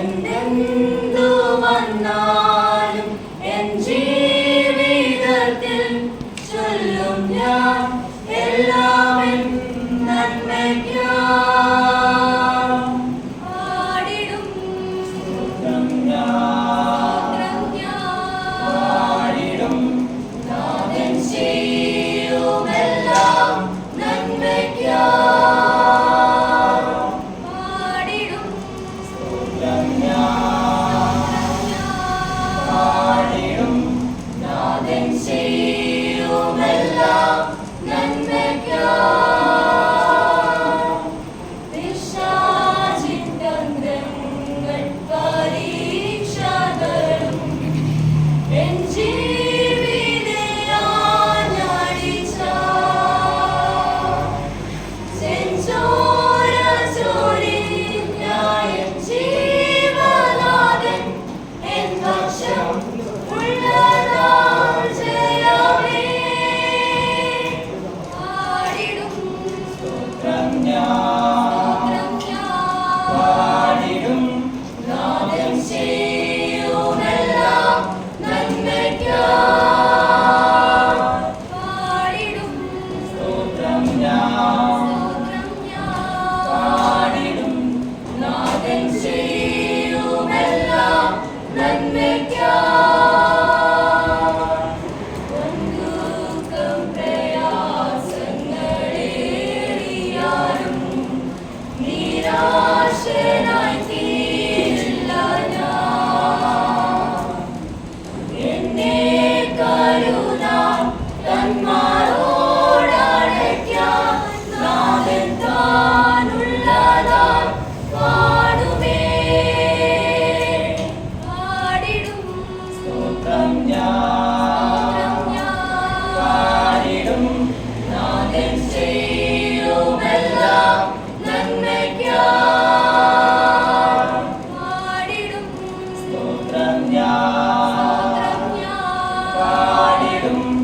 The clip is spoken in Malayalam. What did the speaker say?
എന്തെന്തു വന്നാലും എൻ ജീവിതത്തിൽ ചൊല്ലും ഞാൻ. see. Jesus. Obrigado.